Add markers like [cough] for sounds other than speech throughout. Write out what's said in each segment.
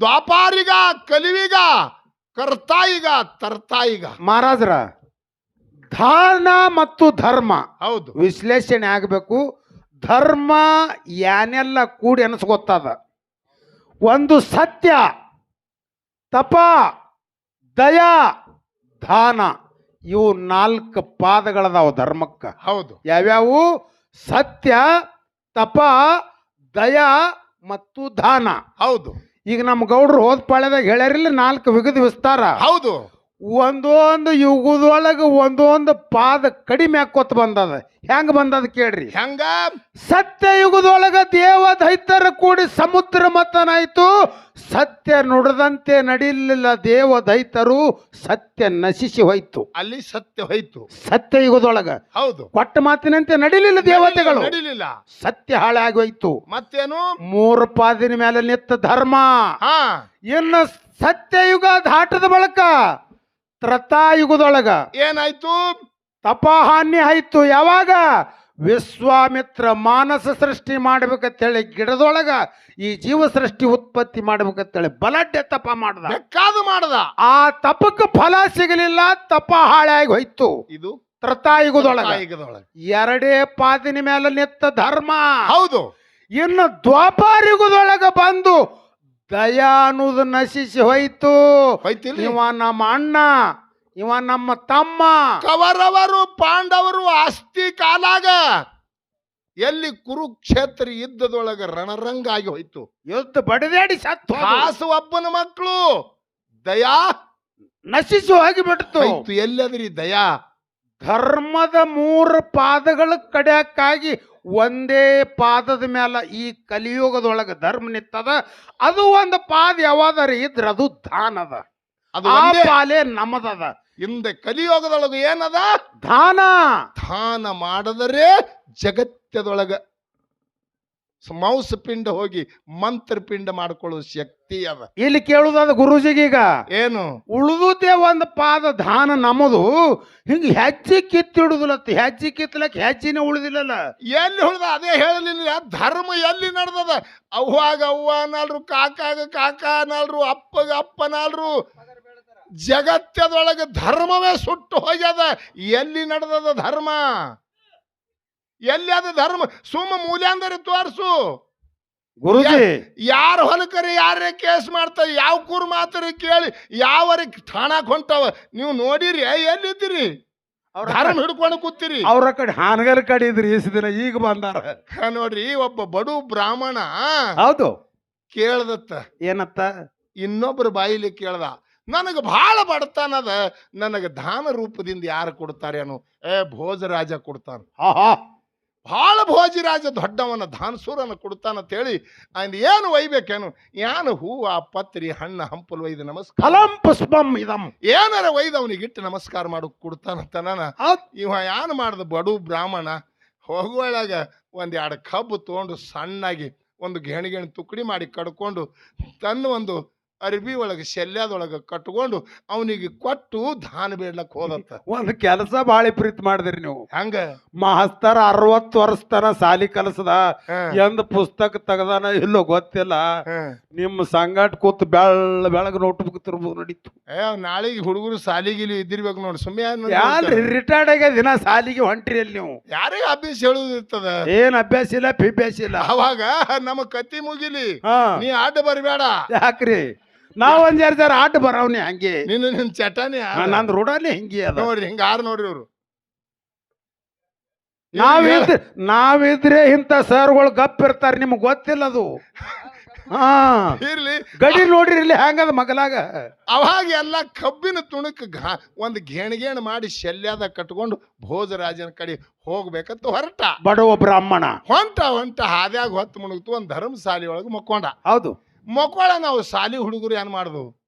ದ್ವಾಪಾರಿಗ ಕಲಿವಿಗ ಕರ್ತಾಯಿಗ ತರ್ತಾಯಿಗ. ಮಹಾರಾಜರ ದಾನ ಮತ್ತು ಧರ್ಮ ಹೌದು. ವಿಶ್ಲೇಷಣೆ ಆಗಬೇಕು. ಧರ್ಮ ಯಾನೆಲ್ಲ ಕೂಡಿ ಅನಿಸ್ಕೊತ್ತದ. ಒಂದು ಸತ್ಯ ತಪ ದಯಾ ದಾನ ಇವು ನಾಲ್ಕು ಪಾದಗಳದಾವ ಧರ್ಮಕ್ಕೆ. ಹೌದು. ಯಾವ್ಯಾವು? ಸತ್ಯ ತಪ ದಯಾ ಮತ್ತು ದಾನ ಹೌದು. ಈಗ ನಮ್ಮ ಗೌಡ್ರು ಹೋದ ಪಾಳ್ಯದಾಗ ಹೇಳ್ಯಾರಿಲ್ಲ ನಾಲ್ಕು ವಿಗದ ವಿಸ್ತಾರ. ಹೌದು. ಒಂದೊಂದು ಯುಗದೊಳಗೆ ಒಂದೊಂದು ಪಾದ ಕಡಿಮೆ ಹಾಕೋತ ಬಂದದ. ಹೆಂಗ ಬಂದದ ಕೇಳ್ರಿ? ಹೆಂಗ? ಸತ್ಯ ಯುಗದೊಳಗ ದೇವ ದೈತ್ಯರ ಕೂಡಿ ಸಮುದ್ರ ಮತನಾಯ್ತು. ಸತ್ಯ ನುಡದಂತೆ ನಡೀಲಿಲ್ಲ ದೇವ ದೈತರು ಸತ್ಯ ನಶಿಸಿ ಹೋಯ್ತು. ಅಲ್ಲಿ ಸತ್ಯ ಹೋಯ್ತು. ಸತ್ಯ ಯುಗದೊಳಗ ಹೌದು. ಕೊಟ್ಟ ಮಾತಿನಂತೆ ನಡಿಲಿಲ್ಲ ದೇವತೆಗಳು. ನಡಿಲಿಲ್ಲ. ಸತ್ಯ ಹಾಳಾಗಿ ಹೋಯ್ತು. ಮತ್ತೇನು? ಮೂರು ಪಾದಿನ ಮೇಲೆ ನಿತ್ತ ಧರ್ಮ. ಹಾ. ಇನ್ನು ಸತ್ಯಯುಗ ದಾಟದ ಬಳಕ ತ್ರತಾಯುಗದೊಳಗ ಏನಾಯ್ತು? ತಪಹಾನಿ ಆಯ್ತು. ಯಾವಾಗ? ವಿಶ್ವಾಮಿತ್ರ ಮಾನಸ ಸೃಷ್ಟಿ ಮಾಡ್ಬೇಕಂತೇಳಿ ಗಿಡದೊಳಗ ಈ ಜೀವ ಸೃಷ್ಟಿ ಉತ್ಪತ್ತಿ ಮಾಡ್ಬೇಕಂತೇಳಿ ಬಲಡ್ಡೆ ತಪ ಮಾಡ್ದ. ಬೆಕ್ಕಾದು ಮಾಡದ. ಆ ತಪಕ್ಕೆ ಫಲ ಸಿಗಲಿಲ್ಲ ತಪ ಹಾಳಾಗಿ ಹೋಯ್ತು. ಇದು? ತ್ರತಾಯುಗದೊಳಗ. ಎರಡೇ ಪಾದಿನ ಮೇಲೆ ನಿತ್ತ ಧರ್ಮ. ಹೌದು. ಇನ್ನು ದ್ವಾಪಾರಿಗದೊಳಗ ಬಂದು ದಯಾ ಅನ್ನೋದು ನಶಿಸಿ ಹೋಯ್ತು. ಹೋಯ್ತಿಲ್ಲ? ಇವ ನಮ್ಮ ಅಣ್ಣ ಇವ ನಮ್ಮ ತಮ್ಮ. ಕವರವರು ಪಾಂಡವರು ಆಸ್ತಿ ಕಾಲಾಗ ಎಲ್ಲಿ ಕುರುಕ್ಷೇತ್ರ ಯುದ್ಧದೊಳಗ ರಣರಂಗಾಗಿ ಹೋಯ್ತು. ಯುದ್ಧ ಬಡದೇಡಿ ಸತ್ತು ಹಾಸು ಒಬ್ಬನ ಮಕ್ಕಳು ದಯಾ ನಶಿಸಿ ಹೋಗಿಬಿಡ್ತು. ಹೋಯ್ತು. ಎಲ್ಲದ್ರಿ ದಯಾ? ಧರ್ಮದ ಮೂರು ಪಾದಗಳ ಕಡೆಯಕ್ಕಾಗಿ ಒಂದೇ ಪಾದದ ಮೇಲೆ ಈ ಕಲಿಯುಗದೊಳಗೆ ಧರ್ಮ ನಿತ್ತದ. ಅದು ಒಂದು ಪಾದ ಯಾವಾದರ ಇದ್ರೆ ಅದು ದಾನದ ಅದು. ಆ ಒಂದೇ. ಪಾಲೆ ನಮ್ಮದದ ಹಿಂದೆ ಕಲಿಯೋಗದೊಳಗ ಏನದ? ದಾನ. ದಾನ ಮಾಡಿದರೆ ಜಗತ್ತದೊಳಗ ಮಾಂಸ ಪಿಂಡ ಹೋಗಿ ಮಂತ್ರ ಪಿಂಡ ಮಾಡ್ಕೊಳ್ಳೋ ಶಕ್ತಿ ಅದ. ಇಲ್ಲಿ ಕೇಳುದಾದ ಗುರುಜಿಗೀಗ ಏನು? ಉಳಿದುದೇ ಒಂದು ಪಾದ ಧಾನ ನಮ್ಮದು ಹಿಂಗೆ ಹೆಜ್ಜೆ ಕಿತ್ತಿಡುದಿಲ್ಲತ್ತ ಹೆಜ್ಜೆ ಕಿತ್ತಲಕ್ಕೆ ಹೆಜ್ಜೆನೆ ಉಳಿದಿಲ್ಲಲ್ಲ. ಎಲ್ಲಿ ಉಳಿದ? ಅದೇ ಹೇಳಲಿಲ್ಲ ಧರ್ಮ ಎಲ್ಲಿ ನಡೆದದ? ಅವ್ವಾಗ ಅವ್ವ ನಾಲ್ರು ಕಾಕಾಗ ಕಾಕ ನಾಲ್ರು ಅಪ್ಪಗ ಅಪ್ಪ ನಾಲ್ರು. ಜಗತ್ತದೊಳಗೆ ಧರ್ಮವೇ ಸುಟ್ಟು ಹೋಗ್ಯದ. ಎಲ್ಲಿ ನಡೆದದ ಧರ್ಮ? ಎಲ್ಲಿ ಅದ ಧರ್ಮ ಸುಮ್ಮ ಮೂಲ್ಯಾಂದರೆ ತೋರ್ಸು. ಗುರುಜಿ. ಯಾರ ಹೊಲಕರಿ ಯಾರೇ ಕೇಸ್ ಮಾಡ್ತಾರ ಯಾವ ಕೂರ್ ಮಾತ್ರ ಕೇಳಿ ಯಾವರಿ ಠಾಣಕ್ ಹೊಂಟಾವ ನೀವು ನೋಡಿರಿ ಎಲ್ಲಿದ್ದೀರಿ? ಧರ್ಮ ಹಿಡ್ಕೊಂಡು ಕೂತಿರಿ. ಅವ್ರ ಕಡೆ ಹಾನಗಲ್ ಕಡೆ ಇದ್ರಿ ಇಸ್ ದಿನ ಈಗ ಬಂದಾರ. ನೋಡ್ರಿ ಒಬ್ಬ ಬಡು ಬ್ರಾಹ್ಮಣ ಹೌದು. ಕೇಳ್ದತ್ತ. ಏನತ್ತ? ಇನ್ನೊಬ್ಬರ ಬಾಯಿಲಿ ಕೇಳ್ದ ನನಗೆ ಬಹಳ ಬಡತನದ ನನಗೆ ದಾನ ರೂಪದಿಂದ ಯಾರು ಕೊಡ್ತಾರೆ ಅನು ಏ ಭೋಜರಾಜ ಕೊಡ್ತಾನ. ಬಹಳ ಭೋಜಿರಾಜ ದೊಡ್ಡವನ ಧಾನ್ಸೂರನ ಕೊಡ್ತಾನಂತ ಹೇಳಿ ಅಂದ್ ಏನು ಒಯ್ಬೇಕೇನು ಏನು ಆ ಪತ್ರಿ ಹಣ್ಣು ಹಂಪಲು ಒಯ್ದು ನಮಸ್ಕಾರ ಪುಷ್ಪಂ ಇದಂ. ಏನಾರ ಒಯ್ದು ಅವನಿಗೆ ಇಟ್ಟು ನಮಸ್ಕಾರ ಮಾಡು ಕೊಡ್ತಾನಂತ ನಾನು. ಇವ ಏನು ಮಾಡ್ದ ಬಡು ಬ್ರಾಹ್ಮಣ ಹೋಗುವಳಾಗ ಒಂದ್ ಎರಡು ಕಬ್ಬು ತೊಗೊಂಡು ಸಣ್ಣಾಗಿ ಒಂದು ಗೆಣಿ ಗೆಣಿ ತುಕಡಿ ಮಾಡಿ ಕಡ್ಕೊಂಡು ತನ್ನ ಒಂದು ಅರ್ಬಿ ಒಳಗೆ ಶಲ್ಯದೊಳಗೆ ಕಟ್ಕೊಂಡು ಅವನಿಗೆ ಕೊಟ್ಟು ಧಾನ ಬೇಡ್ಲಕ್ ಹೋದತ್ತ [laughs] ಒಂದು ಕೆಲಸ ಬಾಳಿ ಪ್ರೀತಿ ಮಾಡಿದ್ರಿ ನೀವು. ಹಂಗ? ಮಹಸ್ತರ ಅರವತ್ತು ವರ್ಷ ತನ ಸಾಲಿ ಕಲಸದ ಎಂದ ಪುಸ್ತಕ ತೆಗದಾನ ಇಲ್ಲೋ ಗೊತ್ತಿಲ್ಲ. ನಿಮ್ಮ ಸಂಗಾಟ ಕೂತ್ ಬೆಳ್ಳ ಬೆಳಗ್ಗೆ ನೋಟ್ಬುಕ್ ತಿರ್ಬೋದು ನಡೀತು. ಏ ನಾಳೆಗೆ ಹುಡುಗರು ಸಾಲಿಗಿಲಿ ಇದ್ದಿರ್ಬೇಕು ನೋಡಿ ಸುಮ್ಮನೆ ಯಾರು ರಿಟೈರ್ಡ್ ಆಗ ದಿನ ಸಾಲಿಗೆ ಹೊಂಟ್ರಿ ಅಲ್ಲಿ ನೀವು? ಯಾರಿಗೆ ಅಭ್ಯಾಸ ಹೇಳುದಿರ್ತದ? ಏನ್ ಅಭ್ಯಾಸ ಇಲ್ಲ ಪಿಭ್ಯಾಸ ಇಲ್ಲ. ಅವಾಗ ನಮ್ಮ ಕತ್ತಿ ಮುಗಿಲಿ. ಹಾ. ನೀ ಅಡ್ಡ ಬರಬೇಡ. ಯಾಕ್ರಿ? ನಾವ್ ಒಂದ್ ಜಾರ್ ಜರ ಆಟ ಬರವ್ನಿ ಹಂಗೆ. ನಿನ್ನ ನಿನ್ನ ಚಟನೆ ನಂದು ರೂಢಲ್ಲಿ ಹಿಂಗೆ ಅದ. ನೋಡ್ರಿ ಹಿಂಗ ಆರ್ ನೋಡ್ರಿ ಇವ್ರು. ನಾವಿದ್ರೆ ನಾವಿದ್ರೆ ಇಂಥ ಸರ್ಗಳು ಗಪ್ ಇರ್ತಾರೆ ನಿಮ್ಗೆ ಗೊತ್ತಿಲ್ಲ ಅದು ಹಾ. ಇರ್ಲಿ. ಗಡಿ ನೋಡ್ರಿ ಇರ್ಲಿ ಹೆಂಗದ ಮಗಲಾಗ? ಅವಾಗ ಎಲ್ಲ ಕಬ್ಬಿನ ತುಣುಕ್ ಒಂದು ಗೇಣ್ ಮಾಡಿ ಶಲ್ಯದ ಕಟ್ಕೊಂಡು ಭೋಜರಾಜನ ಕಡೆ ಹೋಗ್ಬೇಕಂತ ಹೊರಟ. ಬಡವ ಬ್ರಾಹ್ಮಣ. ಹೊಂಟ ಹೊಂಟ ಹಾದ್ಯಾಗ ಹೊತ್ತು ಮುಣಗ್ತು ಒಂದು ಧರ್ಮಶಾಲಿ ಒಳಗೆ ಮಕ್ಕೊಂಡ. ಹೌದು. ಮಕ್ಕೊಳ ನಾವು ಸಾಲಿ ಹುಡುಗರು ಏನು ಮಾಡ್ದು?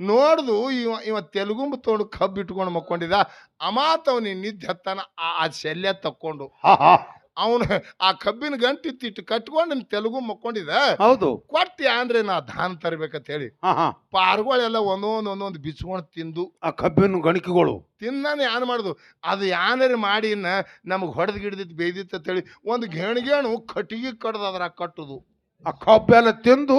ನೋಡ್ದು ಇವ ಇವ ತೆಲುಗುಂಬ ತೊಗೊಂಡು ಕಬ್ಬು ಇಟ್ಕೊಂಡು ಮಕ್ಕೊಂಡಿದ್ದ. ಅಮಾತವನಿ ನಿದ್ದೆ ಹತ್ತಾನ ಆ ಶಲ್ಯ ತಕ್ಕೊಂಡು. ಅವನು ಆ ಕಬ್ಬಿನ ಗಂಟು ಇತ್ತಿಟ್ಟು ಕಟ್ಕೊಂಡು ತೆಲುಗು ಮಕ್ಕೊಂಡಿದ್ದ. ಹೌದು. ಕೊಟ್ಟಿ ಅಂದ್ರೆ ನಾ ಧಾನ್ ತರ್ಬೇಕಂತ ಹೇಳಿ. ಪಾರ್ಗಳೆಲ್ಲ ಒಂದೊಂದು ಒಂದೊಂದು ಬಿಚ್ಕೊಂಡು ತಿಂದು. ಆ ಕಬ್ಬಿನ ಗಣಿಕೆಗಳು. ತಿನ್ನಾನೆ ಏನ್ ಮಾಡುದು? ಅದು ಯಾನರಿ ಮಾಡಿ ನಮಗೆ ಹೊಡೆದ್ ಗಿಡದಿತ್ತು ಬೇಯ್ದಿತ್ತು ಅಂತೇಳಿ ಒಂದು ಗೇಣು ಗೇಣು ಕಟ್ಟಿಗೆ ಕಡ್ದು ಅದ್ರಾಗ ಕಟ್ಟುದು. ಆ ಕಬ್ಬೆಲ್ಲ ತಿಂದು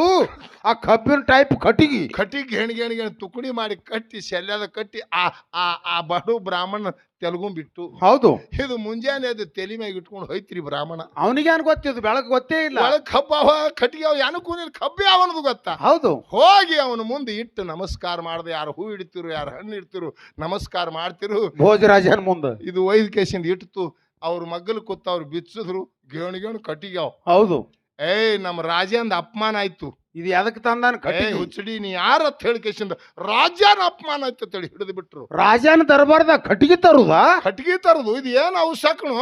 ಆ ಕಬ್ಬಿನ ಟೈಪ್ ಕಟ್ಟಿಗೆ. ಕಟ್ಟಿಗೆ ಹೆಣ್ಗೆ ಹೆಣ್ಗೆ ತುಕಡಿ ಮಾಡಿ ಕಟ್ಟಿ ಶಲ್ಯದ ಕಟ್ಟಿ ಆ ಆ ಆ ಬಡು ಬ್ರಾಹ್ಮಣ ತೆಲುಗು ಬಿಟ್ಟು ಹೌದು. ಇದು ಮುಂಜಾನೆ ಅದು ತಲೆ ಮ್ಯಾಗ ಇಟ್ಕೊಂಡು ಹೋಯ್ತ್ರಿ ಬ್ರಾಹ್ಮಣ. ಅವನಿಗೆ ಏನು ಗೊತ್ತಿದ್ದು ಬೆಳಕು ಗೊತ್ತೇ ಇಲ್ಲ. ಒಳಗ್ ಕಬ್ಬ ಕಟ್ಟಿಗೆ ಅವ ಯಾನು ಕೂನಿಲ್ಲ ಕಬ್ಬೆ ಅವನದು ಗೊತ್ತಾ? ಹೌದು. ಹೋಗಿ ಅವನ ಮುಂದೆ ಇಟ್ಟು ನಮಸ್ಕಾರ ಮಾಡ್ದೆ ಯಾರು ಹೂ ಇಡ್ತಿರು ಯಾರು ಹಣ್ಣು ಇಡ್ತಿರು ನಮಸ್ಕಾರ ಮಾಡ್ತಿರು. ಭೋಜರಾಜನ್ ಮುಂದೆ. ಇದು ವೈದ್ಯಕೇಶಿಂದ ಕೇಸಿಂದ ಇಟ್ಟು ಅವ್ರ ಮಗ್ಗಲು ಕೂತ ಅವ್ರು ಬಿಚ್ಚಿದ್ರು ಗೇಣು ಗೇಣು ಕಟ್ಟಿಗೆ ಹೌದು. ಏಯ್ ನಮ್ಮ ರಾಜ್ಯಂದ ಅಪಮಾನ ಆಯ್ತು. ಇದು ಎದಕ್ಕೆ ತಂದಾನ? ಕಟ್ಟಿ ಹುಚ್ಚಡಿ ನೀ ಯಾರತ್ ಹೇಳಿ ಕೇಶಿಂದ? ರಾಜನ ಅಪಮಾನ ಆಯ್ತು ಅಂತ ಹೇಳಿ ಹಿಡಿದು ಬಿಟ್ರು. ರಾಜನ ದರ್ಬಾರ್ದ ಕಟ್ಟಿಗೆ ತರುದ? ಕಟ್ಟಿಗೆ ತರದು. ಇದು ಏನು ಅವಶ್ಯಕನು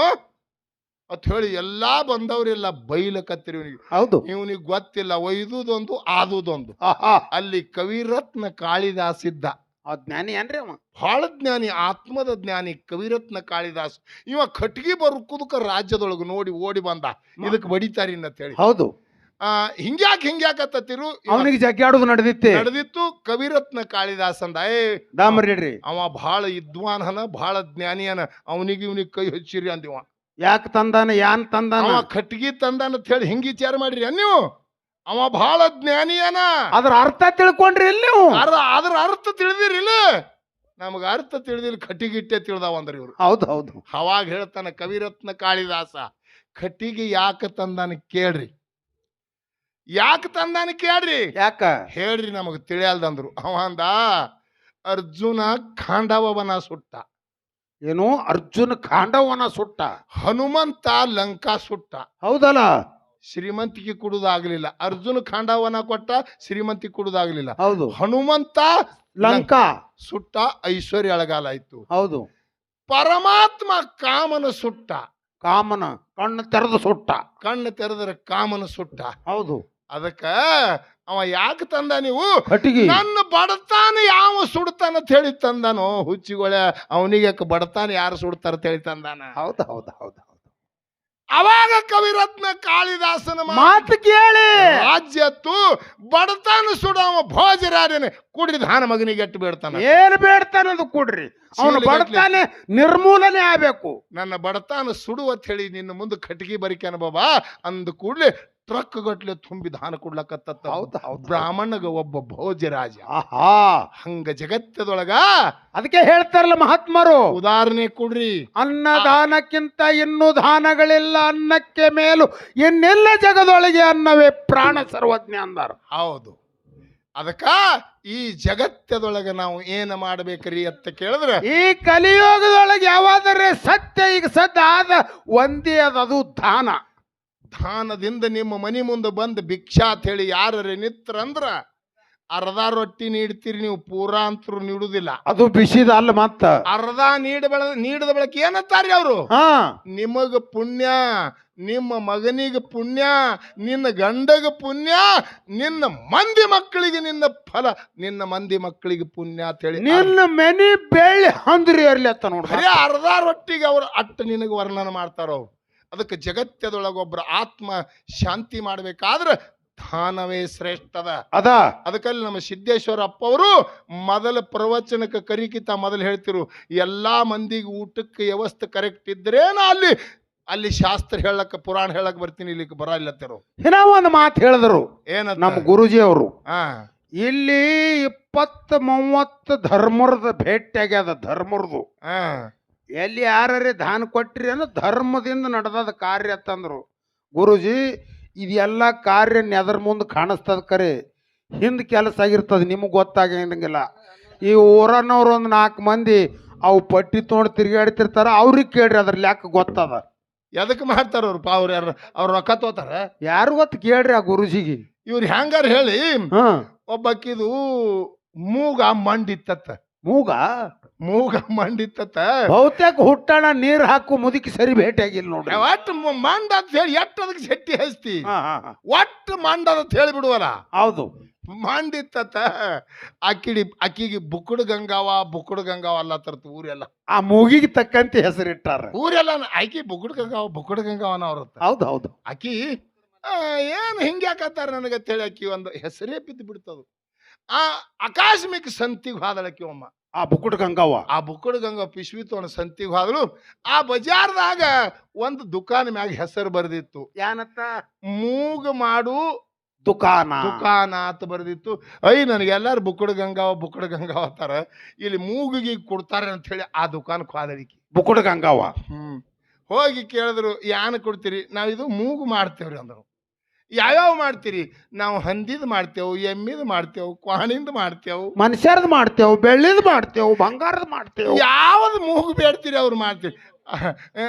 ಅಂತ ಹೇಳಿ ಎಲ್ಲಾ ಬಂದವ್ರೆಲ್ಲ ಬೈಲಕತ್ತಿರಿ ಇವನಿಗೆ. ಹೌದು. ಇವನಿಗೆ ಗೊತ್ತಿಲ್ಲ ಒಯ್ದುದೊಂದು ಆದುದೊಂದು. ಆಹಾ. ಅಲ್ಲಿ ಕವಿರತ್ನ ಕಾಳಿದಾಸಿದ್ದ ಆ ಜ್ಞಾನಿ ಏನ್ರಿ ಅವ? ಬಹಳ ಜ್ಞಾನಿ ಆತ್ಮದ ಜ್ಞಾನಿ ಕವಿರತ್ನ ಕಾಳಿದಾಸ್. ಇವ ಕಟ್ಗಿ ಬರುಕುದಕ್ಕ ರಾಜ್ಯದೊಳಗೆ ನೋಡಿ ಓಡಿ ಬಂದ. ಇದಕ್ಕೆ ಬಡಿತಾರಿ ಅಂತ ಹೇಳಿ ಹೌದು. ಆ ಹಿಂಗ್ಯಾಕ್ ಹಿಂಗ್ಯಾಕತ್ತಿರು ಅವನಿಗೆ ಜಗ್ಗಾಡುದು ನಡೆದಿತ್ತೆ. ನಡೆದಿತ್ತು ಕವಿರತ್ನ ಕಾಳಿದಾಸ್ ಅಂದ. ಏ ದಾಮರಿಡ್ರಿ ಅವ ಬಹಳ ವಿದ್ವಾನನ ಬಹಳ ಜ್ಞಾನಿಯನ. ಅವನಿಗೆ ಇವನಿಗೆ ಕೈ ಹಚ್ಚಿರಿ ಅಂದಿವ. ಯಾಕೆ ತಂದಾನ ಯಾನ್ ತಂದಾನ? ಅವ ಕಟ್ಗಿ ತಂದಾನ ಅಂತ ಹೇಳಿ ಹಿಂಗ್ ವಿಚಾರ ಮಾಡಿರಿ ನೀವು? ಅವ ಬಹಳ ಜ್ಞಾನಿಯನ. ಅದ್ರ ಅರ್ಥ ತಿಳ್ಕೊಂಡ್ರಿ ಇಲ್ಲಿ ನೀವು. ಅದ್ರ ಅದ್ರ ಅರ್ಥ ತಿಳಿದಿರಿಲ್ಲ ನಮ್ಗೆ ಅರ್ಥ ತಿಳಿದಿಲ್ಲ ಕಟ್ಟಿಗಿಟ್ಟೆ ತಿಳಿದಾವ ಅಂದ್ರ ಇವ್ರು. ಹೌದು ಹೌದು. ಅವಾಗ ಹೇಳ್ತಾನೆ ಕವಿರತ್ನ ಕಾಳಿದಾಸ ಕಟ್ಟಿಗೆ ಯಾಕೆ ತಂದಾನ ಕೇಳ್ರಿ. ಯಾಕೆ ತಂದಾನ ಕೇಳ್ರಿ? ಯಾಕ? ಹೇಳ್ರಿ ನಮಗ್ ತಿಳಿಯಲ್ದಂದ್ರು. ಅವ ಅಂದ ಅರ್ಜುನ ಖಾಂಡವನ ಸುಟ್ಟ. ಏನು? ಅರ್ಜುನ ಖಾಂಡವನ ಸುಟ್ಟ. ಹನುಮಂತ ಲಂಕಾ ಸುಟ್ಟ. ಹೌದಲ್ಲ? ಶ್ರೀಮಂತಿಗೆ ಕೊಡುವುದಾಗಲಿಲ್ಲ ಅರ್ಜುನ ಖಾಂಡವನ ಕೊಟ್ಟ ಶ್ರೀಮಂತಿಗೆ ಕೊಡುವುದಾಗಲಿಲ್ಲ ಹೌದು. ಹನುಮಂತ ಲಂಕಾ. ಸುಟ್ಟ ಐಶ್ವರ್ಯ ಅಳಗಾಲಾಯ್ತು ಹೌದು. ಪರಮಾತ್ಮ ಕಾಮನ ಸುಟ್ಟ. ಕಾಮನ ಕಣ್ಣು ತೆರೆದ ಸುಟ್ಟ. ಕಣ್ಣು ತೆರೆದರೆ ಕಾಮನ ಸುಟ್ಟ. ಹೌದು. ಅದಕ್ಕ ಅವ ಯಾಕೆ ತಂದ ನೀವು? ನನ್ನ ಬಡತಾನ ಯಾವ ಸುಡ್ತಾನ ಅಂತ ಹೇಳಿ ತಂದನು ಹುಚ್ಚಿಗೊಳೆ. ಅವನಿಗೆ ಬಡತಾನ ಯಾರು ಸುಡ್ತಾರ ಅಂತ ಹೇಳಿ ತಂದಾನ? ಹೌದು ಹೌದು ಹೌದು ಹೌದು. ಅವಾಗ ಕವಿರತ್ನ ಕಾಳಿದಾಸನ ಮಾತು ಕೇಳಿ. ರಾಜ್ಯತ್ತು ಬಡತಾನ ಸುಡವ ಭೋಜರಾಜನೆ ಕುಡ್ರಿ ಧಾನ ಮಗನಿಗೆ ಎಟ್ಟು ಬೇಡ್ತಾನ. ಏನ್ ಬೇಡ್ತಾನದು ಕೊಡ್ರಿ. ಅವನು. ಬಡತಾನೆ ನಿರ್ಮೂಲನೆ ಆಗ್ಬೇಕು. ನನ್ನ ಬಡತಾನ ಸುಡು ಅಂತ ಹೇಳಿ ನಿನ್ನ ಮುಂದೆ ಕಟ್ಗಿ ಬರಿಕೆ ಬಾಬಾ ಅಂದ ಕೂಡ್ಲೆ ಟ್ರಕ್ ಗಟ್ಲೆ ತುಂಬಿ ದಾನ ಕೊಡ್ಲಕತ್ತ ಬ್ರಾಹ್ಮಣಗ ಒಬ್ಬ ಭೋಜರಾಜ ಆಹಾ. ಹಂಗ ಜಗತ್ತದೊಳಗ ಅದಕ್ಕೆ ಹೇಳ್ತಾರಲ್ಲ ಮಹಾತ್ಮರು. ಉದಾಹರಣೆ ಕೊಡ್ರಿ. ಅನ್ನದಾನಕ್ಕಿಂತ ಇನ್ನೂ ದಾನಗಳಿಲ್ಲ ಅನ್ನಕ್ಕೆ ಮೇಲು ಇನ್ನೆಲ್ಲ ಜಗದೊಳಗೆ ಅನ್ನವೇ ಪ್ರಾಣ ಸರ್ವಜ್ಞ ಅಂದಾರ. ಹೌದು. ಅದಕ್ಕ ಈ ಜಗತ್ತದೊಳಗೆ ನಾವು ಏನ ಮಾಡ್ಬೇಕ್ರಿ ಅಂತ ಕೇಳಿದ್ರೆ ಈ ಕಲಿಯುಗದೊಳಗೆ ಯಾವಾದರೆ ಸತ್ಯ ಈಗ ಸದ್ದ ಆದ ಒಂದೇ ಅದ ಅದು ದಾನ. ದಾನದಿಂದ ನಿಮ್ಮ ಮನಿ ಮುಂದೆ ಬಂದು ಭಿಕ್ಷಾ ಅಂತ ಹೇಳಿ ನಿತ್ರ ಅಂದ್ರ ಅರ್ಧ ರೊಟ್ಟಿ ನೀಡ್ತೀರಿ ನೀವು ಪೂರಾ ಅಂತರು ನೀಡುದಿಲ್ಲ. ಅದು ಬಿಸಿದ ಅಲ್ಲ ಮತ್ತ. ಅರ್ಧ ನೀಡ ಬೆಳ ನೀಡದ ಬಳಕ ಏನಂತಾರಿ ಅವರು? ಹಾ. ನಿಮಗ ಪುಣ್ಯ ನಿಮ್ಮ ಮಗನಿಗೆ ಪುಣ್ಯ ನಿನ್ನ ಗಂಡಗ ಪುಣ್ಯ ನಿನ್ನ ಮಂದಿ ಮಕ್ಕಳಿಗೆ ನಿನ್ನ ಫಲ ನಿನ್ನ ಮಂದಿ ಮಕ್ಕಳಿಗೆ ಪುಣ್ಯ ಅಂತ ಹೇಳಿ ನಿನ್ನ ಮೆನಿ ಬೆಳ್ಳಿ ಹಂದ್ರಿ ಇರ್ಲಿ ಅಂತ ನೋಡ್ರಿ. ಅರ್ಧ ರೊಟ್ಟಿಗೆ ಅವ್ರು ಅಟ್ಟ ನಿನಗೆ ವರ್ಣನ ಮಾಡ್ತಾರ ಅವ್ರು. ಅದಕ್ಕೆ ಜಗತ್ತದೊಳಗೊಬ್ಬರ ಆತ್ಮ ಶಾಂತಿ ಮಾಡಬೇಕಾದ್ರೆ ಧಾನವೇ ಶ್ರೇಷ್ಠದ. ಅದ. ಅದಕ್ಕಲ್ಲಿ ನಮ್ಮ ಸಿದ್ದೇಶ್ವರ ಅಪ್ಪ ಅವರು ಮೊದಲ ಪ್ರವಚನಕ್ಕೆ ಕರಿಕಿತ ಮೊದಲು ಹೇಳ್ತಿರು ಎಲ್ಲಾ ಮಂದಿಗೆ ಊಟಕ್ಕೆ ವ್ಯವಸ್ಥೆ ಕರೆಕ್ಟ್ ಇದ್ರೇನ ಅಲ್ಲಿ ಅಲ್ಲಿ ಶಾಸ್ತ್ರ ಹೇಳಕ್ಕೆ ಪುರಾಣ ಹೇಳಕ್ ಬರ್ತೀನಿ ಇಲ್ಲಿ ಬರಲ್ಲತ್ತರು ಏನೋ ಒಂದು ಮಾತು ಹೇಳಿದ್ರು ಏನ ನಮ್ಮ ಗುರುಜಿ ಅವರು. ಹಾ. ಇಲ್ಲಿ ಇಪ್ಪತ್ತು ಮೂವತ್ತು ಧರ್ಮರದ ಭೇಟಿ ಆಗ್ಯದ ಧರ್ಮರದು. ಹಾ. ಎಲ್ಲಿ ಯಾರೇ ದಾನ ಕೊಟ್ರಿ ಅಂದ್ರೆ ಧರ್ಮದಿಂದ ನಡೆದದ ಕಾರ್ಯ ಅಂತಂದ್ರು ಗುರುಜಿ ಇದೆಲ್ಲ ಕಾರ್ಯ ನೆದರ್ ಮುಂದೆ ಕಾಣಿಸ್ತದ ಕರೆ. ಹಿಂದೆ ಕೆಲಸ ಆಗಿರ್ತದೆ ನಿಮಗೆ ಗೊತ್ತಾಗಂಗಿಲ್ಲ. ಈ ಊರನ್ನವ್ರು ಒಂದು ನಾಲ್ಕು ಮಂದಿ ಅವು ಪಟ್ಟಿ ತೊಗೊಂಡು ತಿರುಗಾಡ್ತಿರ್ತಾರ ಅವ್ರಿಗೆ ಕೇಳ್ರಿ ಅದ್ರ ಲೆಕ್ಕ ಗೊತ್ತದ. ಎದಕ್ಕೆ ಮಾಡ್ತಾರ ಅವ್ರು ಅವ್ರ ಯಾರು ಅವ್ರ ರೊಕ್ಕ ತೋತಾರ? ಯಾರು ಗೊತ್ತು ಕೇಳ್ರಿ ಆ ಗುರುಜಿಗೆ. ಇವ್ರು ಹೆಂಗಾರ ಹೇಳಿ ಹಾ. ಒಬ್ಬಕ್ಕಿದು ಮೂಗ ಮಂಡಿತ್ತತ್ತ. ಮೂಗ? ಮೂಗ ಮಂಡಿತ್ತ. ಬಹುತೇಕ ಹುಟ್ಟಣ ನೀರ್ ಹಾಕು ಮುದುಕಿ ಸರಿ ಭೇಟಿಯಾಗಿಲ್ಲ ನೋಡ್ರಿ. ಒಟ್ಟು ಮಂಡ ಅಂತ ಹೇಳಿ ಎಟ್ಟು ಅದಕ್ಕೆ ಶೆಟ್ಟಿ ಹಚ್ತಿ ಹಾ, ಹಾ, ಹಾ. ಒಟ್ಟು ಮಂಡ ಅಂತ ಹೇಳಿ ಬಿಡುವಲ್ಲ? ಹೌದು. ಮಂಡಿತ್ತ. ಅಕ್ಕಿಡಿ ಅಕ್ಕಿಗೆ ಬುಕ್ಕುಡ ಗಂಗಾವ ಬುಕ್ಕುಡ ಗಂಗಾವ ಅಲ್ಲ ತರ್ತು ಊರೆಲ್ಲ. ಆ ಮೂಗಿಗೆ ತಕ್ಕಂತೆ ಹೆಸರಿಟ್ಟಾರ. ಊರೆಲ್ಲ ಆಕಿ ಬುಕ್ಕುಡ ಗಂಗಾವ ಬುಕ್ಕುಡ ಗಂಗಾವನ ಅವ್ರತ್ತ ಹೌದು ಹೌದು. ಆಕಿ ಏನು ಹಿಂಗೆ ಯಾಕತ್ತಾರ ನನಗೆ ಅಂತೇಳಿ ಆಕಿ ಒಂದು ಹೆಸರೇ ಬಿದ್ದು ಬಿಡ್ತದು. ಆ ಆಕಾಶಮಿಕ್ ಸಂತಿಗೆ ಹಾದಳಕ್ಕಿ ಒಮ್ಮ. ಆ ಬುಕ್ಕುಡ್ ಗಂಗವ್ವ. ಆ ಬುಕ್ಕುಡ ಗಂಗಾ ಪಿಶ್ವಿ ತೋಣ ಸಂತಿಗೆ ಹೋದ್ರು ಆ ಬಜಾರ್ದಾಗ ಒಂದು ದುಕಾನ್ ಮ್ಯಾಗ ಹೆಸರು ಬರ್ದಿತ್ತು. ಏನತ್ತ ಮೂಗ ಮಾಡು ದುಕಾನ ದುಕಾನ ಅಂತ ಬರ್ದಿತ್ತು. ಐ ನನಗೆಲ್ಲಾರು ಬುಕ್ಕುಡ ಗಂಗಾವ ಬುಕ್ಕಡ ಗಂಗಾವ ಅಂತಾರ. ಇಲ್ಲಿ ಮೂಗಿಗೆ ಕೊಡ್ತಾರೆ ಅಂತ ಹೇಳಿ ಆ ದುಕಾನ್ ಹೋದಳಿಕೆ ಬುಕ್ಕುಡ ಗಂಗಾವ ಹ್ಮ್. ಹೋಗಿ ಕೇಳಿದ್ರು ಯಾನ ಕೊಡ್ತೀರಿ? ನಾವು ಇದು ಮೂಗು ಮಾಡ್ತೇವ್ರಿ ಅಂದರು. ಯಾವ್ಯಾವ ಮಾಡ್ತೀರಿ? ನಾವು ಹಂದಿದ್ ಮಾಡ್ತೇವೆ ಎಮ್ಮಿದ್ ಮಾಡ್ತೇವೆ ಕ್ವಾಣಿಂದ ಮಾಡ್ತೇವೆ. ಮನುಷ್ಯರದ್ ಮಾಡ್ತೇವೆ ಬೆಳ್ಳಿದ್ ಮಾಡ್ತೇವೆ ಬಂಗಾರದ ಮಾಡ್ತೇವೆ. ಯಾವ್ದು ಮೂಗು ಬೇಡ್ತೀರಿ ಅವ್ರು ಮಾಡ್ತೀರಿ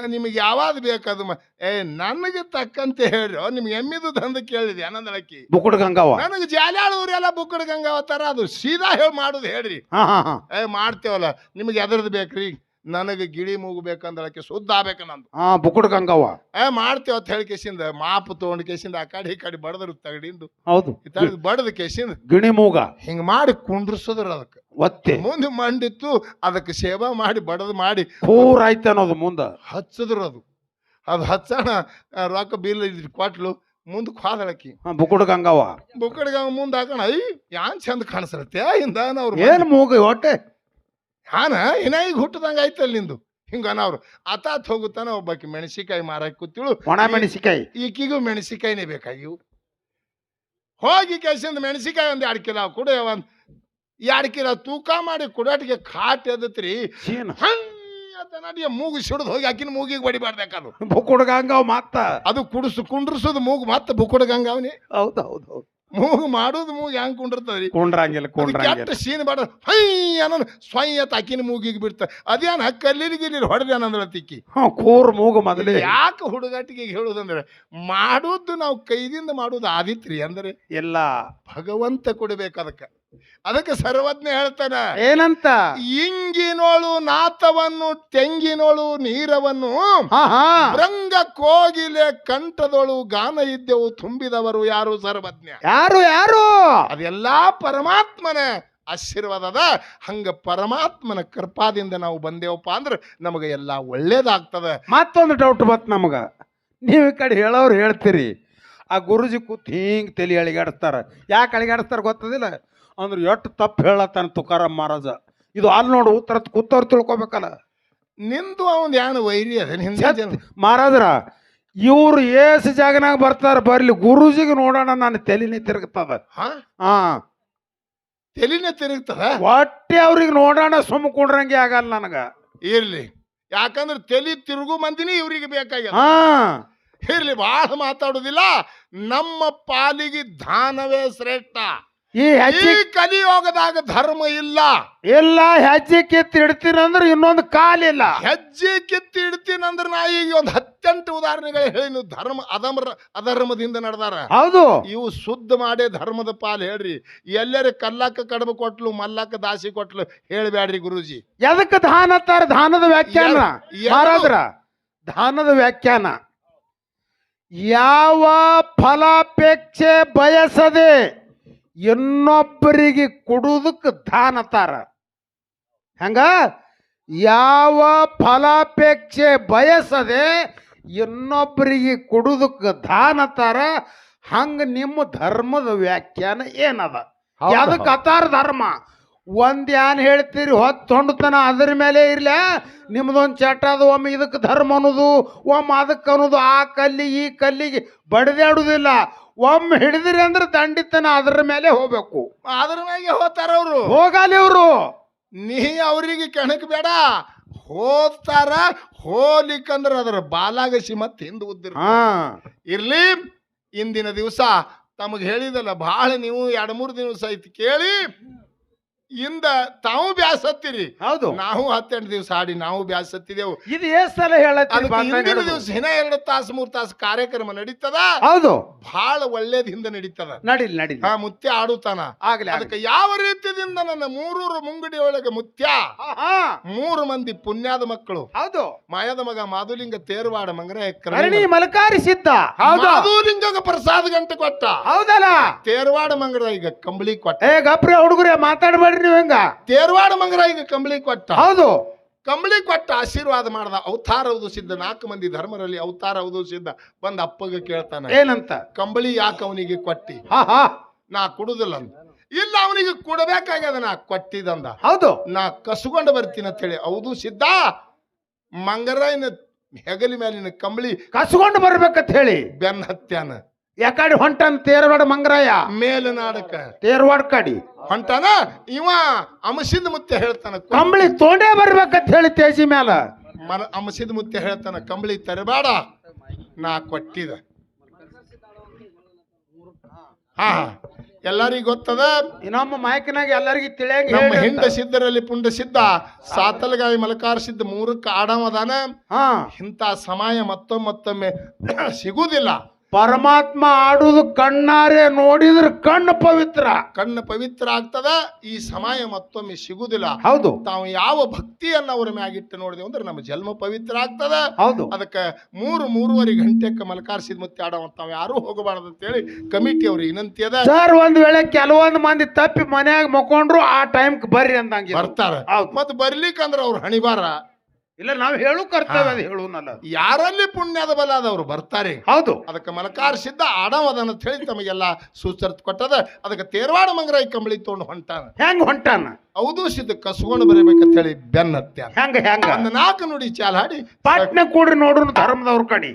ನಿಮಗೆ ಯಾವ್ದು ಬೇಕದು ಏ ನನಗೆ ತಕ್ಕಂತೆ ಹೇಳ್ರಿ. ನಿಮ್ಗೆ ಎಮ್ಮಿದು ದಂದ ಕೇಳಿದೆ ಆನಂದಳಕ್ಕಿ ಬುಕ್ಡ್ ಗಂಗಾವ ನನಗೆ ಜಾಲ್ಯಾಳೂರೆಲ್ಲ ಗಂಗಾವ ತರ ಅದು ಸೀದಾ ಹೇಳಿ ಮಾಡುದು ಹೇಳ್ರಿ. ಹಾ ಹಾ ಹಾ. ಏ ಮಾಡ್ತೇವಲ್ಲ. ನಿಮಗೆ ಎದ್ರದ್ದು ಬೇಕ್ರಿ? ನನಗೆ ಗಿಳಿ ಮೂಗು ಆಕೆ ಶುದ್ಧ ಆಗ್ಬೇಕ ನಂದು. ಹಾ ಬುಕುಡ ಗಂಗವ್ವ. ಏ ಮಾಡ್ತೇವ ಅಂತ ಹೇಳಿ ಕೇಸಿಂದ ಮಾಪ್ ತಗೊಂಡು ಕೇಸಿಂದ ಆ ಕಡೆ ಈ ಕಡೆ ಬಡದ್ರು ತಗಡಿಂದು ಹೌದು. ಈ ತಗಡ್ ಬಡದ ಕೇಸಿಂದ ಗಿಣಿ ಮೂಗ. ಹಿಂಗ ಮಾಡಿ ಕುಂಡ್ರಸದ್ರ ಅದಕ್ಕೆ. ಒತ್ತೆ. ಮುಂದೆ ಮಂಡಿತ್ತು ಅದಕ್ಕೆ ಸೇವಾ ಮಾಡಿ ಬಡದು ಮಾಡಿ. ಪೂರ ಆಯ್ತು ಅನ್ನೋದು ಮುಂದ. ಹಚ್ಚದ್ರು ಅದು. ಅದು ಹಚ್ಚಣ ರೊಕ್ಕ ಬಿಲ್ ಇದ್ರಿ ಕೊಟ್ಲು ಮುಂದಕ್ಕೆ ಹೋದಳಕಿ. ಬುಕುಡ ಬುಕ್ಕುಡ್ ಗಂಗ ಮುಂದೆ ಹಾಕೋಣ. ಐ ಯಾನ್ ಚಂದ ಕಾಣಿಸ್ರತ್ತೆ? ಹಿಂದ ಅವ್ರು ಏನು ಮೂಗ ಹೊಟ್ಟೆ ಹಾನ ಏನಾಗಿ ಈಗ ಆಯ್ತು ಅಲ್ಲಿ ನಿಂದು. ಹಿಂಗ ಅವ್ರು ಆತಾತ್ ಹೋಗುತ್ತಾನ ಒಬ್ಬಾಕಿ ಮೆಣಸಿಕಾಯಿ ಮಾರಕ್ ಕೂತಿಳು. ಒಣ ಮೆಣಸಿಕಾಯಿ ಈಕಿಗೂ ಮೆಣಸಿಕಾಯಿನೇ ಬೇಕಾಗಿವು ಹೋಗಿ ಕೆಸಿಂದ ಮೆಣಸಿಕಾಯಿ ಒಂದು ಎರಡು ಕಿಲೋ ಕೊಡು ಒಂದು ಎರಡು ಕಿಲೋ ತೂಕ ಮಾಡಿ ಕುಡಾಟಿಗೆ ಖಾಟ್ ಎದತ್ರಿ. ನಡಿಯ ಮೂಗು ಸಿಡಿದು ಹೋಗಿ ಆಕಿನ ಮೂಗಿಗೆ ಬಡಿಬಾರ್ದು ಬುಕುಡ ಗಂಗಾವ ಮತ್ತ. ಅದು ಕುಡಿಸು ಕುಂಡ್ರಸೋದು ಮೂಗು ಮತ್ತೆ ಬುಕ್ಕುಡ ಅವನಿ. ಹೌದು ಹೌದು ಹೌದು. ಮೂಗು ಮಾಡೋದು ಮೂಗು ಹೆಂಗ್ ಕುಂಡಿರ್ತದ್ರಿ? ಕುಂಡ್ರಂಗಿಲ್ಲ ಕುಂಡ್ರಂಗಿಲ್ಲ. ಕೆಟ್ಟ ಸೀನ್ ಬಾಡ ಹೈ ಅನ್ನೋ ಸ್ವಯ್ಯ ತಾಕಿನ ಮೂಗಿಗೆ ಬಿಡ್ತ. ಅದೇನ ಗಿಲ್ಲಿ ಹೊಡೆದ ಅನ್ನಂದ್ರ ತಿಕ್ಕಿ? ಹಾ ಕೂರ್ ಮೂಗು ಮೊದಲೇ. ಯಾಕೆ ಹುಡುಗಾಟಿಗೆ ಹೇಳುದಂದ್ರೆ ಮಾಡೋದು ನಾವು ಕೈದಿಂದ ಮಾಡೋದು ಆದಿತ್ರಿ ಅಂದ್ರೆ ಎಲ್ಲ ಭಗವಂತ ಕೊಡಬೇಕು ಅದಕ್ಕೆ. ಅದಕ್ಕೆ ಸರ್ವಜ್ಞ ಹೇಳ್ತಾನ ಏನಂತ? ಇಂಗಿನೋಳು ನಾಥವನ್ನು ತೆಂಗಿನೋಳು ನೀರವನ್ನು ರಂಗ ಕೋಗಿಲೆ ಕಂಠದೊಳು ಗಾನ ಇದ್ದೆವು ತುಂಬಿದವರು ಯಾರು ಸರ್ವಜ್ಞ? ಯಾರು ಯಾರು? ಅದೆಲ್ಲಾ ಪರಮಾತ್ಮನ. ಆಶೀರ್ವಾದದ ಹಂಗ ಪರಮಾತ್ಮನ ಕೃಪಾದಿಂದ ನಾವು ಬಂದೇವಪ್ಪ ಅಂದ್ರೆ ನಮಗೆ ಎಲ್ಲ ಒಳ್ಳೇದಾಗ್ತದೆ. ಮತ್ತೊಂದು ಡೌಟ್ ಬತ್ ನಮಗ. ನೀವು ಈ ಕಡೆ ಹೇಳೋರು ಹೇಳ್ತೀರಿ ಆ ಗುರುಜಿ ಕೂತ್ ಹಿಂಗ್ ತಲೆ ಅಳಿಗಾಡಿಸ್ತಾರ. ಯಾಕೆ ಅಳಿಗಾಡಿಸ್ತಾರ ಗೊತ್ತದಿಲ್ಲ? ಅಂದ್ರೆ ಎಷ್ಟು ತಪ್ಪು ಹೇಳತ್ತಾನೆ ತುಕಾರಾಮ್ ಮಹಾರಾಜ. ಇದು ಅಲ್ಲಿ ನೋಡು ಉತ್ತರ ಕೂತವ್ರು ತಿಳ್ಕೊಬೇಕಲ್ಲ. ನಿಂದು ಅವನ್ ಏನು ವೈರಿ ಅದ ಹಿಂದೆ ಮಹಾರಾಜ್ರ ಇವ್ರು ಏಸು ಜಾಗನಾಗ ಬರ್ತಾರ ಬರ್ಲಿ ಗುರುಜಿಗೆ ನೋಡೋಣ ನಾನು ತಲೆನೇ ತಿರುಗ್ತದ. ಹಾ? ಹಾ. ತಲಿನೇ ತಿರುಗ್ತದ? ಒಟ್ಟೆ ಅವ್ರಿಗೆ ನೋಡೋಣ ಸುಮ್ಮ ಕುಂಡ್ರಂಗೆ ಆಗಲ್ಲ ನನಗ. ಇರ್ಲಿ. ಯಾಕಂದ್ರೆ ತಲೆ ತಿರುಗು ಮಂದಿನಿ ಇವ್ರಿಗೆ ಬೇಕಾಗಿ ಹಾ. ಇರ್ಲಿ ಬಹಳ ಮಾತಾಡುದಿಲ್ಲ. ನಮ್ಮ ಪಾಲಿಗೆ ದಾನವೇ ಶ್ರೇಷ್ಠ. ಈ ಈ ಹೆಜ್ಜೆ ಕಲಿಯೋಗದಾಗ ಧರ್ಮ ಇಲ್ಲ. ಇಲ್ಲ ಹೆಜ್ಜೆ ಕಿತ್ತು ಇಡ್ತೀನಂದ್ರೆ ಇನ್ನೊಂದು ಕಾಲಿಲ್ಲ ಹೆಜ್ಜೆ ಕಿತ್ತಿ ಇಡ್ತೀನಂದ್ರ ನಾ ಈಗ ಒಂದು ಹತ್ತೆಂಟು ಉದಾಹರಣೆಗಳು ನೀವು ಧರ್ಮ ಅಧರ್ಮ ಅಧರ್ಮದಿಂದ ನಡೆದಾರ. ಹೌದು. ಇವು ಶುದ್ಧ ಮಾಡೇ ಧರ್ಮದ ಪಾಲ್ ಹೇಳ್ರಿ. ಎಲ್ಲರ ಕಲ್ಲಕ್ಕ ಕಡಬ ಕೊಟ್ಲು ಮಲ್ಲಕ್ಕ ದಾಸಿ ಕೊಟ್ಲು ಹೇಳ್ಬ್ಯಾಡ್ರಿ ಗುರುಜಿ. ಎದಕ್ಕೆ ದಾನ ಅಂತಾರ ದಾನದ ವ್ಯಾಖ್ಯಾನ. ಎಲ್- ಎಲ್ರು- ದಾನದ ವ್ಯಾಖ್ಯಾನ. ಯಾವ ಫಲಾಪೇಕ್ಷೆ ಬಯಸದೆ ಇನ್ನೊಬ್ಬರಿಗೆ ಕೊಡುವುದಕ್ಕೆ ದಾನ ತಾರ ಹಂಗ? ಯಾವ ಫಲಾಪೇಕ್ಷೆ ಬಯಸದೆ ಇನ್ನೊಬ್ಬರಿಗೆ ಕೊಡುವುದಕ್ಕೆ ದಾನ ತಾರ ಹಂಗ ನಿಮ್ಮ ಧರ್ಮದ ವ್ಯಾಖ್ಯಾನ ಏನದ? ಯಾವುದಕ್ಕೆ ಅತಾರ ಧರ್ಮ? ಒಂದ್ ಏನ್ ಹೇಳ್ತೀರಿ ಹೊತ್ತು ಹೊಂಡತನ ಅದ್ರ ಮೇಲೆ ಇರ್ಲ. ನಿಮ್ದೊಂದು ಚಟ ಅದು ಒಮ್ಮೆ ಇದಕ್ಕೆ ಧರ್ಮ ಅನ್ನೋದು ಒಮ್ಮೆ ಅದಕ್ಕೆ ಅನ್ನೋದು ಆ ಕಲ್ಲಿಗೆ ಈ ಕಲ್ಲಿಗೆ ಬಡ್ದಾಡುದಿಲ್ಲ ಒಮ್ಮೆ ಹಿಡಿದಿರಿ ಅಂದ್ರೆ ದಂಡಿತನ ಅದ್ರ ಮೇಲೆ ಹೋಗ್ಬೇಕು. ಅದ್ರ ಮ್ಯಾಗೆ ಹೋತಾರ ಅವರು. ಹೋಗಲಿ ಅವರು. ನೀ ಅವರಿಗೆ ಕೆಣಕ್ ಬೇಡ. ಹೋಗ್ತಾರ ಹೋಲಿಕಂದ್ರೆ ಅದರ ಬಾಲಾಗಸಿ ಮತ್ತೆ ಹಿಂದೆ ಉದ್ದಿರ ಹಾ. ಇರ್ಲಿ ಇಂದಿನ ದಿವಸ ತಮಗೆ ಹೇಳಿದಲ್ಲ ಬಹಳ ನೀವು ಎರಡು ಮೂರು ದಿವಸ ಐತಿ ಕೇಳಿ. ಇಂದ ತಾವು ಬ್ಯಾಸತ್ತಿರಿ. ಹೌದು. ನಾವು ಹತ್ತೆಂಟು ದಿವಸ ಆಡಿ ನಾವು ಬ್ಯಾಸತ್ತಿದೆವು. ಇದು ಎಷ್ಟ್ ಸಲ ಹೇಳುತ್ತೆ ಅದಕ್ಕೆ ಬಾಂಧವ್ಯ ದಿವಸ ಹಿನ ಎರಡು ತಾಸು ಮೂರು ತಾಸು ಕಾರ್ಯಕ್ರಮ ನಡೀತದ? ಹೌದು. ಬಹಳ ಒಳ್ಳೇದ್ ಹಿಂದೆ ನಡೀತದ. ನಡಿ ನಡಿ ಹಾ ಮುತ್ಯ ಆಡುತ್ತಾನ. ಆಗ್ಲಿ. ಅದಕ್ಕೆ ಯಾವ ರೀತಿಯಿಂದ ನನ್ನ ಮೂರೂರು ಮುಂಗಡಿ ಒಳಗೆ ಮುತ್ಯ? ಮೂರು ಮಂದಿ ಪುಣ್ಯದ ಮಕ್ಕಳು. ಹೌದು. ಮಾಯದ ಮಗ ಮಾಧುಲಿಂಗ ತೇರ್ವಾಡ ಮಂಗ್ರೆ ಕರಣಿ ಮಲಕಾರಿ ಸಿದ್ಧ. ಹೌದು. ಮಾಧುಲಿಂಗ ಪ್ರಸಾದ ಗಂಟೆ ಕೊಟ್ಟ. ಹೌದಲ್ಲ? ತೇರ್ವಾಡ ಮಂಗ್ರೆ ಈಗ ಕಂಬಳಿ ಕೊಟ್ಟ. ಏ ಗಪ್ರಿ ಹುಡುಗರೇ ಮಾತಾಡ್ಬೇಡ್ರಿ ನೀವು ಹಿಂಗ ತೇರ್ವಾಡ ಮಂಗರ ಈಗ ಕಂಬಳಿ ಕೊಟ್ಟ. ಹೌದು. ಕಂಬಳಿ ಕೊಟ್ಟ ಆಶೀರ್ವಾದ ಮಾಡ್ದ ಅವತಾರ ಹೌದು ಸಿದ್ಧ ನಾಲ್ಕು ಮಂದಿ ಧರ್ಮರಲ್ಲಿ ಅವತಾರ ಹೌದು ಸಿದ್ಧ ಬಂದ ಅಪ್ಪಗೆ ಕೇಳ್ತಾನ ಏನಂತ? ಕಂಬಳಿ ಯಾಕೆ ಅವನಿಗೆ ಕೊಟ್ಟಿ? ಹಾ ಹಾ. ನಾ ಕುಡುದಿಲ್ಲ ಅಂದ. ಇಲ್ಲ ಅವನಿಗೆ ಕೊಡಬೇಕಾಗ್ಯದ ನಾ ಕೊಟ್ಟಿದಂದ. ಹೌದು. ನಾ ಕಸ್ಕೊಂಡು ಬರ್ತೀನಿ ಅಂತ ಹೇಳಿ ಹೌದು ಸಿದ್ಧ ಮಂಗರಾಯನ ಹೆಗಲಿ ಮೇಲಿನ ಕಂಬಳಿ ಕಸ್ಕೊಂಡು ಬರ್ಬೇಕಂತ ಹೇಳಿ. ಬೆನ್ನ ಹತ್ಯಾನ. ಯಾಕಡೆ ಹೊಂಟನ್ ತೇರವಾಡ ಮಂಗರಾಯ? ಮೇಲನಾಡಕ. ತೇರವಾಡ ಕಡಿ. ಹೊಂಟನ? ಇವ ಅಮಸಿದ ಮುತ್ತೆ ಹೇಳ್ತಾನ ಕಂಬಳಿ ತೋಂಡೆ ಬರ್ಬೇಕಂತ ಹೇಳಿ ತೇಜಿ ಮ್ಯಾಲ. ಮನ ಅಮಸಿದ ಮುತ್ತೆ ಹೇಳ್ತಾನ ಕಂಬಳಿ ತರಬೇಡ ನಾ ಕೊಟ್ಟಿದ. ಹಾ ಎಲ್ಲರಿಗೂ ಗೊತ್ತದ? ಇನ್ನೊಮ್ಮ ಮಾಯಕನಾಗ ಎಲ್ಲರಿಗೂ ತಿಳಿಯಂಗ ನಮ್ಮ ಹಿಂದ ಹಿಂಡ ಸಿದ್ಧರಲ್ಲಿ ಪುಂಡ ಸಿದ್ಧ ಸಾತಲಗಾಯಿ ಮಲಕಾರ ಸಿದ್ಧ ಮೂರಕ್ಕೆ ಆಡಮದಾನ ಹಾ. ಇಂಥ ಸಮಯ ಮತ್ತೊಮ್ಮತ್ತೊಮ್ಮೆ ಸಿಗುವುದಿಲ್ಲ ಪರಮಾತ್ಮ ಆಡುದು ಕಣ್ಣಾರೆ ನೋಡಿದ್ರೆ ಕಣ್ಣು ಪವಿತ್ರ. ಕಣ್ಣು ಪವಿತ್ರ ಆಗ್ತದ ಈ ಸಮಯ ಮತ್ತೊಮ್ಮೆ ಸಿಗುದಿಲ್ಲ. ಹೌದು. ತಾವು ಯಾವ ಭಕ್ತಿಯನ್ನ ಅವರ ಮ್ಯಾಗಿಟ್ಟು ನೋಡಿದೆವು ಅಂದ್ರೆ ನಮ್ಮ ಜನ್ಮ ಪವಿತ್ರ ಆಗ್ತದ. ಹೌದು. ಅದಕ್ಕೆ ಮೂರು ಮೂರುವರೆ ಗಂಟೆಗೆ ಮಲಕಾರ್ಸಿದ ಮತ್ತೆ ಆಡೋ ತಾವು ಯಾರು ಹೋಗಬಾರ್ದು ಅಂತೇಳಿ ಕಮಿಟಿ ಅವ್ರ ವಿನಂತಿ ಅದ. ಸರ್ ಒಂದ್ ವೇಳೆ ಕೆಲವೊಂದು ಮಂದಿ ತಪ್ಪಿ ಮನ್ಯಾಗ ಮಕ್ಕೊಂಡ್ರು ಆ ಟೈಮ್ ಬರ್ರಿ ಅಂದಂಗೆ. ಬರ್ತಾರ. ಮತ್ತೆ ಮತ್ ಬರ್ಲಿಕ್ಕಂದ್ರ ಅವ್ರು ಹಣಿಬಾರ. ಇಲ್ಲ ನಾವು ಹೇಳು ಕರ್ತವ್ಯ ಅದು ಹೇಳುನಲ್ಲ ಯಾರಲ್ಲಿ ಪುಣ್ಯದ ಬಲ ಅದವ್ರು ಬರ್ತಾರೆ. ಹೌದು. ಅದಕ್ಕೆ ಮಲಕಾರಿಸಿದ್ದ ಆಡವದನ ಅಂತ ಹೇಳಿ ತಮಗೆಲ್ಲ ಸೂಚರ್ತ್ ಕೊಟ್ಟದ. ಅದಕ್ಕೆ ತೇರ್ವಾಡ ಮಂಗರಾಯಿ ಕಂಬಳಿ ತೊಗೊಂಡು ಹೊಂಟಾನ. ಹೆಂಗ್ ಹೊಂಟಾನ? ಹೌದು ಸಿದ್ಧ ಕಸ್ಕೊಂಡು ಬರಬೇಕಂತ ಹೇಳಿ ಬೆನ್ನತ್ಯ ಹತ್ಯಾನ ಹೆಂಗ ಹೆಂಗ? ಒಂದು ನಾಲ್ಕು ನುಡಿ ಚಾಲ್ ಹಾಡಿ. ಪಾಟ್ನೆ ಕೂಡ್ರಿ ನೋಡ್ರು ಧರ್ಮದವ್ರ ಕಡೆ.